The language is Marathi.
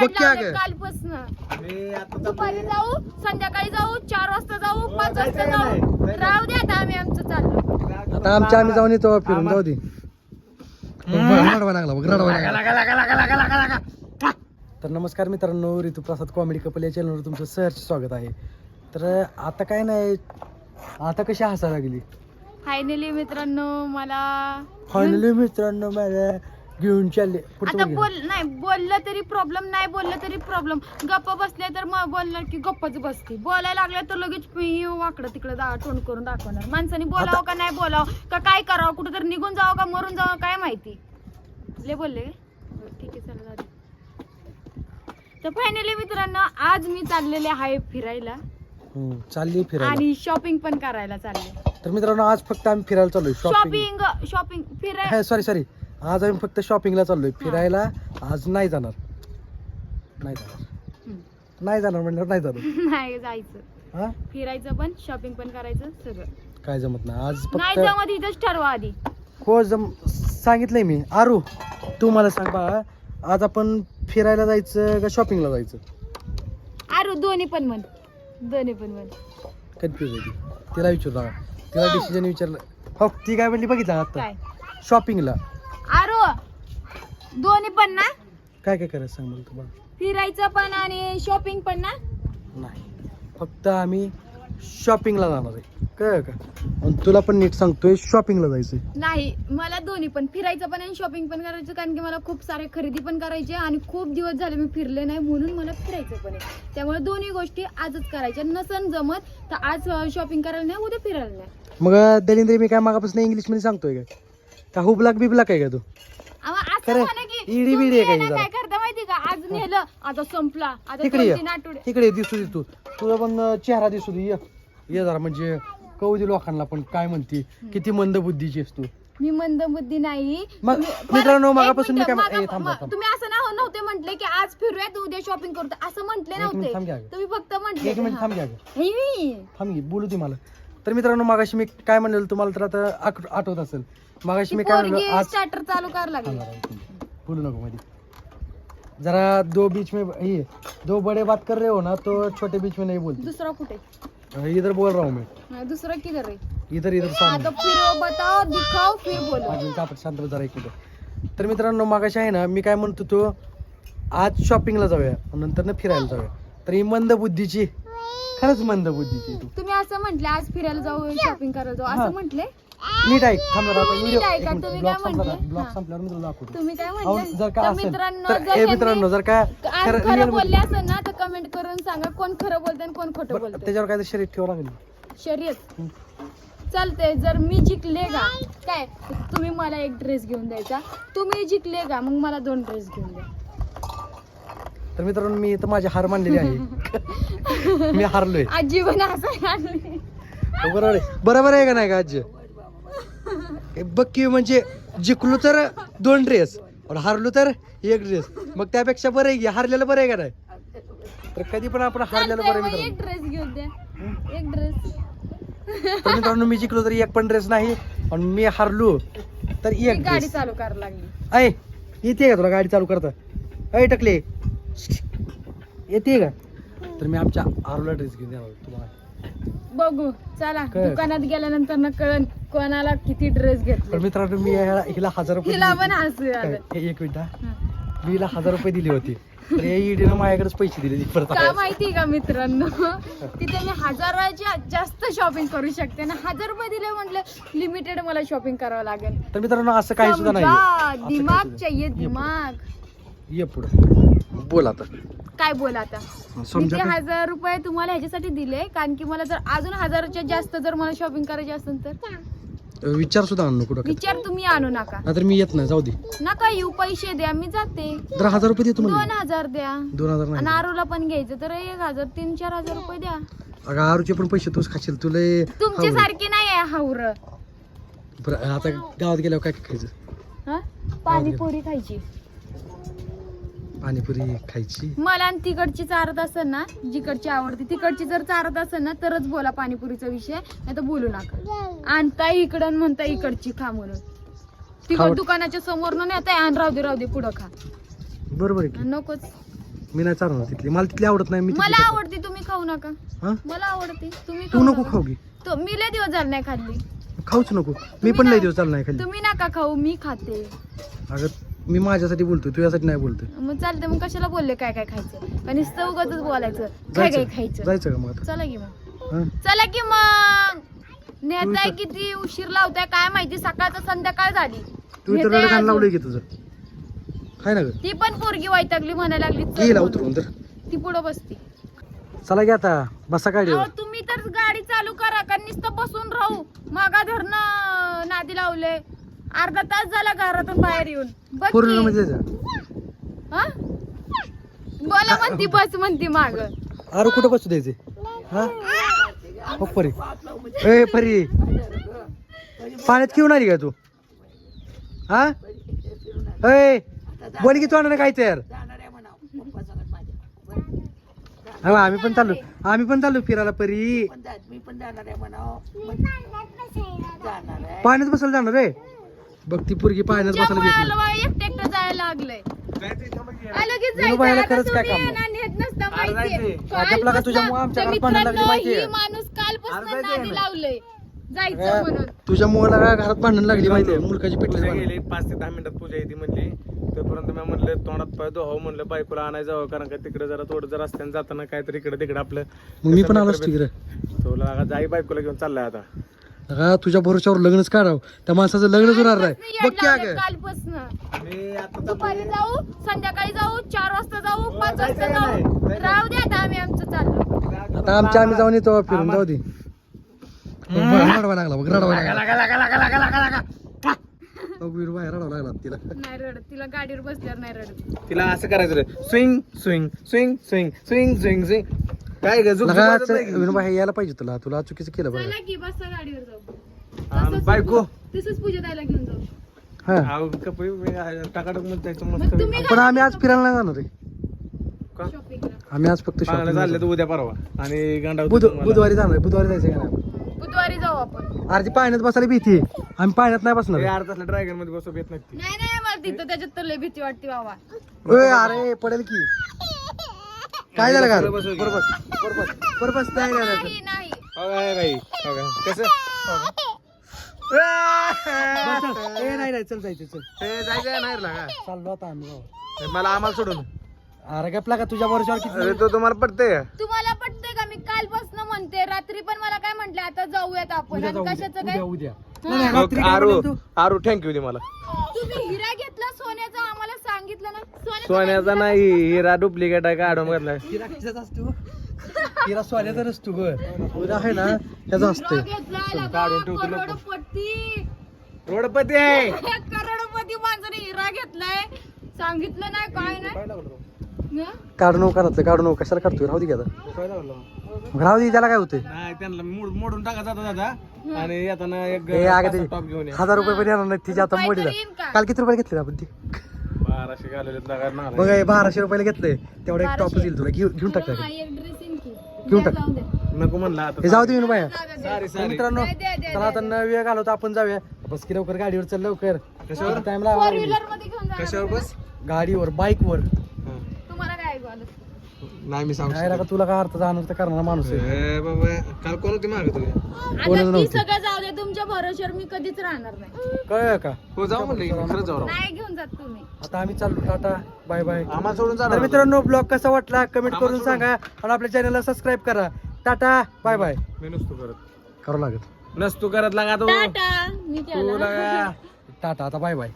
बघ की लावले अगं. कालपासून. मी आता दुपारी जाऊ संध्याकाळी जाऊ चार वाजता जाऊ पाच वाजता जायचं जाऊ. नाही, राहू दे आता आम्ही आमचं चाललो आता आमच्या आम्ही जाऊन येतो फिरून जाऊ दे. रडवा लागला बघ रडवा लागला. तर नमस्कार मित्रांनो ऋतुप्रसाद कॉमेडी कपल या चॅनलवर तुमचं सहर्ष स्वागत आहे. तर आता काय नाही आता कशी हसायला लागली? फायनली मित्रांनो मला फायनली मित्रांनो मला घेऊन चालले. पुढचं आता बघ. बोल नाही बोललं तरी प्रॉब्लेम नाही बोललं तरी प्रॉब्लेम गप्प बसले तर मग बोलणार की गप्पच बसते. बोलायला लागलं तर लगेच पी- वाकडं तिकडं दा तोंड करून दाखवणार. माणसाने बोलावं का नाही बोलावं? का काय करावं? कुठं तर निघून जावं का मरून जावं? काय माहिती? ले बोलले? बरं, ठीक आहे चला जाऊ दे. तर फायनली मित्रांनो आज मी चाललेले आहे फिरायला. हम्म, चालली फिरायला. आणि शॉपिंग पण करायला चालले. तर मित्रांनो आज फक्त आम्ही फिरायला चाललोय शॉपिंग शॉपिंग शॉपिंग फिराय सॉरी सॉरी आज आम्ही फक्त शॉपिंगला चाललोय. फिरायला आज नाही जाणार. नाही जाणार. नाही जाणार म्हणल्यावर नाही जाणार. नाही जायचं. हा? फिरायचं पण शॉपिंग पण करायचं सगळं. काय जमत नाही. आज नाही फक्त जमत इथंच ठरवा आधी. हो जम सांगितलंय मी. आरू तू मला सांग बा आज आपण फिरायला जायचं का शॉपिंगला जायचं? अरे दोन्ही पण म्हण. दोन्ही पण म्हण. कन्फ्युज आहे ती. तिला विचारू नका तिला डिसिजन विचारलं. हो ती काय म्हणली बघितलं आता? काय? शॉपिंगला आरो दोन्ही पण ना? काय काय करायचं सांग मला तुम्हाला? फिरायचं पण आणि शॉपिंग पण ना? नाही. फक्त आम्ही शॉपिंगला जाणार आहे. कळ का? आणि तुला पण नीट सांगतोय शॉपिंगला जायचंय. नाही मला दोन्ही पण. फिरायचं पण आणि शॉपिंग पण करायचं कारण की मला खूप सारे खरेदी पण करायची आहे आणि खूप दिवस झाले मी फिरले नाही म्हणून मला फिरायचं पण आहे. त्यामुळे दोन्ही गोष्टी आजच करायच्या. नसन जमत तर आज शॉपिंग करायला नाही उद्या फिरायला नाही. मग दलिंद्र मी काय मागापासून इंग्लिशमध्ये सांगतोय काय? का हुबलाक बिबलाक काय का तू? असं खरं, म्हणा की इडी तुम्ही बिडी आहे आहे काही ना जरा. काय करता माहिती का? आज नेलं आता संपला. आता तिकडे ये. दोन तीन आठवडे तिकडे दिसू दे तू. तुझा पण अं, चेहरा दिसू दे. ये. ये जरा म्हणजे कळू दे लोकांना पण काय म्हणते. किती मंद बुद्धीची आहेस तू. मी मंदबुद्धी नाही. मग तुम्ही- परत मित्रांनो, एक मागापासून मी मिनिटं, काय- मागा- ए, थांब, मा- थांब. तुम्ही असं ना नव्हते म्हटले की आज फिरूयात उद्या शॉपिंग करू असं म्हटले एक मिनिट थांब घ्या नव्हते तुम्ही फक्त म्हटले एक मिनिट थांब घ्या गं. थांब घे बोलू दे मला. तर मित्रांनो मागाशी मी काय म्हणलेलं तुम्हाला तर आता आठ- आठवत असेल. मागाशी मी काय म्हणलो आज स्टार्टर चालू करायला लागले. थांब. बोलू नको मध्ये. जरा दो बीच में ये दो बड़े बात कर रहे हो ना तो छोटे बीच में नहीं बोलते. दुसरा कुठे? अं, इधर बोल रहा हूँ मैं. नाही, दुसरा किधर आहे? इधर इधर सामने. आता फिरो बताओ दिखाओ फिर बोलो. अजून का आपण शांत बस जरा एक मिनिट तर मित्रांनो मागाशी आहे ना मी काय म्हणतो तो आज शॉपिंगला जाऊया नंतर ना फिरायला जाऊया. तर ही मंद बुद्धीची खरंच मंद बुद्धीची तू. तुम्ही असं म्हटले आज फिरायला जाऊ शॉपिंग करायला जाऊ हा. असं म्हटले? नीट ऐक थांब जरा आता तुम्ही व्हिडिओ नीट ऐका, तुम्ही काय म्हणले? ब्लॉग हा. संपल्यावर मी तुला दाखवतो. तुम्ही काय अहो, जर का तर असेल मित्रांनो तर जर मित्रांनो का आज खरं बोलले असेल ना तर कमेंट करून सांगा कोण खरं बोलतंय आणि कोण खोटं बरं, बोलतंय. त्याच्यावर काय शरीर ठेवावं लागेल. शर्यत? चालते जर मी जिंकले का? काय? तुम्ही मला एक ड्रेस घेऊन द्यायचा. तुम्ही जिंकले का? मग मला दोन ड्रेस घेऊन द्या. तर मित्रांनो मी इथं माझी हार मानलेली आहे. मी हारलोय. आजी पण असं आणली बरोबर आहे. बरोबर आहे का नाही का आजी? हे बघ की म्हणजे जिंकलो तर दोन ड्रेस आणि हारलो तर एक ड्रेस मग त्यापेक्षा बरं आहे की हारलेलं बरं आहे का नाही? तर कधी पण आपण हारलेलं बरं आहे एक मित्रांनो. ड्रेस घेऊन द्या. एक ड्रेस तर मित्रांनो मी जिंकलो तर एक पण ड्रेस नाही आणि मी हारलो तर एक गाडी चालू करायला लागली. अय येते का तुला गाडी चालू करता? अय टकले. येते का? तर मी आमच्या आरूला ड्रेस घेऊन येणार तुम्हाला. बघू चला काय? दुकानात गेल्यानंतर न कळण कोणाला किती ड्रेस घेतले. मित्रांनो मी हिला हजार रुपये हिला दिले पण होते. एक मिनिट हा. मी हिला हजार रुपये दिले होते. तर या ईडीनं माझ्याकडेच पैसे दिले परत का. माहिती का मित्रांनो? तिथे मी हजाराच्या जास्त शॉपिंग करू शकते ना. हजार रुपये दिले म्हटलं लिमिटेड मला शॉपिंग करावं लागेल. तर मित्रांनो असं काही सुद्धा नाही दिमाग चाहिए दिमाग. ये पुढे. बोल आता. काय बोल आता? समजा का? हजार रुपये तुम्हाला ह्याच्यासाठी दिले कारण की मला जर अजून हजाराच्या जास्त जर मला शॉपिंग करायची असेल तर? विचार सुद्धा आणू कुठं. विचार तुम्ही आणू नका. नाहीतर मी येत नाही जाऊ दे. नका येऊ पैसे द्या मी जाते. तर हजार रुपये दोन हजार द्या. दोन हजार आणि नाही आरूला पण घ्यायचं तर एक हजार तीन चार हजार रुपये द्या. अगं आरूचे पण पैसे तूच खाशील तुला तुमचे हावरे. सारखे नाही आहे हावर. बरं आता गावात गेल्यावर काय काय खायचं? हा? पाणीपुरी खायची. पाणीपुरी खायची. मला आणि तिकडची चारत असेल ना जिकडची आवडते तिकडची जर चारत असेल ना तरच बोला पाणीपुरीचा विषय नाही तर बोलू नका. आणता इकडं आणि म्हणता इकडची खा म्हणून. तिकड खावट. दुकानाच्या समोर न आणि राहू दे राहू दे पुढं खा. बरोबर आहे की? नकोच. मी नाही चालणार तिथली. मला तिथली आवडत नाही मी तिथली मला खातो. आवडते तुम्ही खाऊ नका. हा? मला आवडते तुम्ही तू खाऊ नको नका. खाऊ की. तो मी लय दिवस झाले नाही खाल्ली. खाऊच नको. मी पण ना- लय दिवस चालणार नाही खाली तुम्ही नका खाऊ मी खाते. अगं मी माझ्यासाठी बोलतोय तुझ्यासाठी नाही बोलतोय. मग चालते मग कशाला बोलले काय काय खायचं? का नुसतं उगाच बोलायचं. काय काय जायचं खायचं? जायचं का मग आता? चला की मग. हा? चला की मग. नेताय तर- किती उशीर लावताय काय माहिती? सकाळचं संध्याकाळ झाली. तू इथं नेताय रडगाणं अजून. लावलंय की तुझं? काय ना ग. ती पण पोरगी वैतागली म्हणायला लागली चल म्हणून. उतरून तर ती पुढं बसती. चला की आता बसा अहो, तुम्ही तर गाडी चालू करा का नुसतं बसून राहू. मागा धरणं नादी लावले अर्धा तास झाला घरातून बाहेर येऊन. बघ की. हा? बोला म्हणती बस म्हणती माग. अरे कुठं बसू द्यायचे? हा? हो परी. ए परी. पाण्यात घेऊन आली का तू? हा? ए बोल की तू काय तर. हो आम्ही पण चाललो. आम्ही पण चाललो फिरायला परी. पाण्यात बसायला जाणार रे बघ ती पोरगी पाण्यात बसायला मला जायला लागलंय आ, लगेच विनू जायचं. बाईला आता खरंच काय तुम्ही काम? येणार नेत नसता अरे माहितीये. जायचंय. काल आपल्याला का बसला. तुझ्यामुळं आमच्या घरात भांडण लागली मित्रांनो, माहितीये? ही माणूस कालपासून अरे जायचंय नादी ना. लावलंय जायचं म्हणून तुझ्या मुलाला का घरात भांडण लागली माहितीये मुलकाची पूजा पेटली गेली पाच ते दहा मिनिटात पूजा येते म्हणली तोपर्यंत मी म्हणलं तोंडात पाय हो म्हणलं बायकोला आणायचं जावं कारण का तिकडे जरा थोडं जर रस्त्याने जाताना काहीतरी इकडे तिकडे आपलं मग मी पण आलो असतो रे तुला जाई बायकोला घेऊन चाललाय आता का तुझ्या भरोश्यावर लग्नच काढावं त्या माणसाचं लग्नच होणार नाही. बघ की अगं कालपासनं. मी आता दुपारी जाऊ संध्याकाळी जाऊ चार वाजता जाऊ हो, पाच वाजता जाऊ. राहू आता आम्ही आमचं चाललो आता आमच्या आम्ही जाऊन येतो फिरून जाऊ दे. रडवा लागला बघ रडवा लागला. बघ वीर बाहेर रडवा लागला तिला. नाही रडत तिला गाडीवर बसल्यावर नाही रडत. तिला असं करायचं रे. Swing swing swing swing swing swing swing. काय ग झुक- झुक लगा वाजत नाही. की? विनू बाहेर यायला पाहिजे तुला. तुला चुकीचं केलं बघ चला की बसा गाडीवर जाऊ. तसंच बायको. तसंच पूजा द्यायला घेऊन जाऊ. हा. अहो, कपडे मी टाकाटकमध्ये जायचं मग मस्त. तुम्ही पण आम्ही आज फिरायला नाही जाणार रे. का? शॉपिंगला आम्ही आज फक्त चांगलं shopping ला चाललं तर जाऊ. उद्या परवा. आणि गांडा बुध बुधवारी जाणार आहे. बुधवारी जायचं का नाही बुधवारी जाऊ आपण. अरे ती पाण्यात बसायला भीती आहे. आम्ही पाण्यात नाही बसणार अर्धा तासला ड्रॅगनमध्ये बसू येत नक्की नाही नाही मला तिथं त्याच्यात तर लय भीती वाटते बाबा. ओय, अरे पडेल की. काय झालं का? बरोबर बरोबर बरोबर नाही नाही, नाही नाही नाही. हो काय हो काय कसं? चल. ए, नाही नाही चल जायचं चल. जायचं नाही रे लागा. चाललो आता आम्ही गावात. मला आम्हाला सोडून अरे गपला का? तुझ्या वर्षावर किती अरे तो तुम्हाला पडतंय का? तुम्हाला पटतंय का? मी कालपासून म्हणते रात्री पण मला काय म्हंटले आता जाऊयात आपण. उद्या आणि जाऊ, कशाचं उद्या काय? उद्या हा. नाही, नाही, रात्री काय आरू तू? आरू थँक्यू दे मला. तुम्ही हिरा घेतला सोन्याचा? आम्हाला सांगितलं ना? सोन्याचा सोन्याचा नाही हिरा डुप्लिकेट आहे काढून घातलाय. हिरा कशाचा असतो? हिरा सोन्याचा नसतो ग. उद्या आहे ना त्याचा घेतला काढून ठेवतो. करोडपती. रोडपती आहे. करोडपती माणसाने हिरा घेतलाय. सांगितलं नाही काय नाही. हं? काढू नको घरातलं काढू नको कशाला काढतोय? राहू दे की आता. मग राहू दे त्याला काय होतंय? नाही त्यांना मोड- मोडून टाका जाता जाता. आणि येताना एक ए अगं ते टॉप घेऊन या. हजार रुपये पण येणार नाही तिच्या आता रुपये मोडीला. तरी येईन का? काल किती रुपये घेतले आपण ती? बाराशे घालवले बघ हे बाराशे रुपयाला घेतलंय. तेवढा एक टॉप बाराशे. येईल तुला. घेऊन घेऊन टाक. एक ड्रेस. घेऊन टाक. नको म्हणला आता हे जाऊ दे बाया. सारी सारी. मित्रांनो चला आता न वेळ घालवतो आपण जाऊया. बस की लवकर गाडीवर चल लवकर. कशावर? टाइम फोर लागला कशावर बस? गाडीवर बाईकवर हा. तुम्हाला काय ऐकू आलं नाही मी सांगू तुला काय अर्थ जाणार तर करणार माणूस आहे. ए बाबा काल कोण होती मागे ती नव्हती. सगळं जाऊ दे तुमच्या भरोश्यावर मी कधीच राहणार नाही. कळलं का? हो जाऊ म्हणलं की खरंच जाऊ राव. नाही घेऊन जात तुम्ही. आता आम्ही चाललो टाटा बाय बाय. आम्हाला सोडून तर जाणार मित्रांनो ब्लॉग कसा वाटला कमेंट आम्हाला करून सोडून. सांगा आणि आपल्या चॅनलला सबस्क्राईब करा. Tata bye bye. मी नसतो करत. करावं लागत नसतो करत लागा तो. मी टाटा आता बाय बाय.